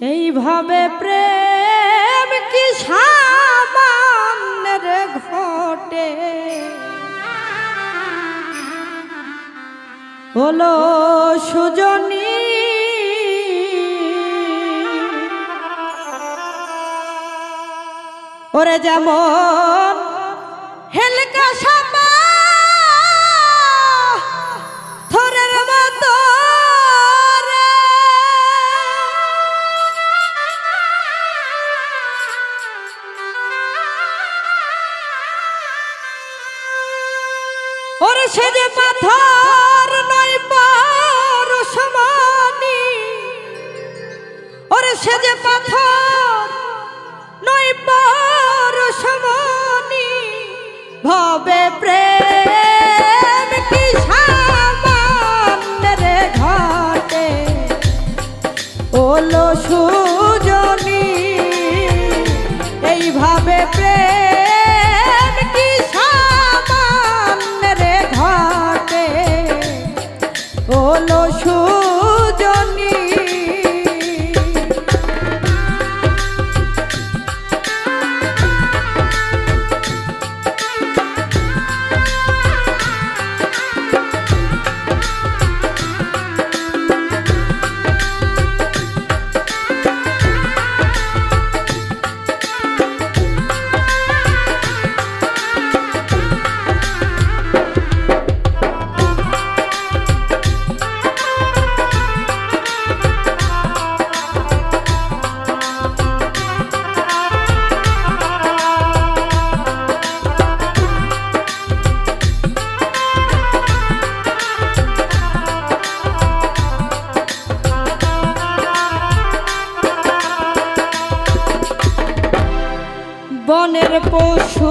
এইভাবে প্রেম কি সামান্যের ঘটে? হলো সুজনী। ওরে যেমন হেলকা যে নয় পার সমানি। ওরে সে যে পাথর নয় পার সমানি। ভবে প্রেম কি সামান্যের ঘটে? ওলো সুজনী, এইভাবে প্রেম বনের পশু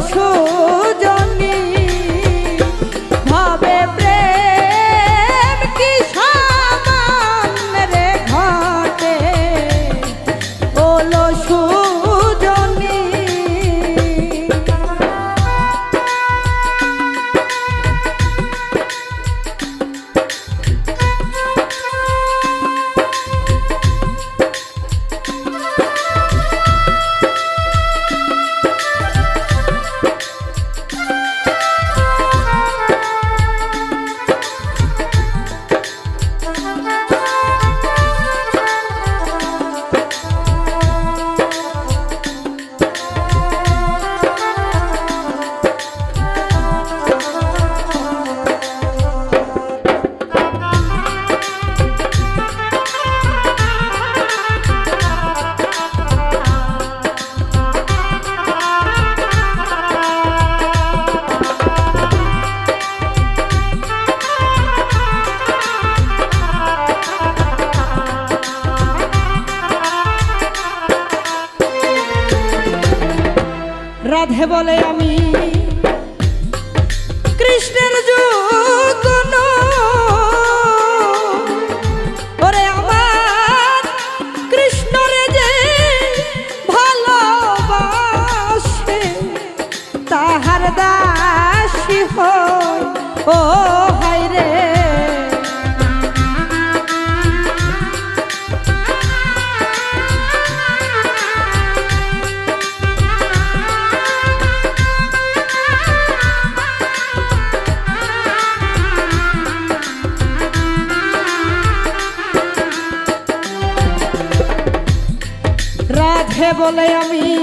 শ্বশুর রাধে বলে আমি বলে আমি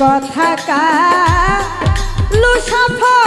কথা কা। লু কো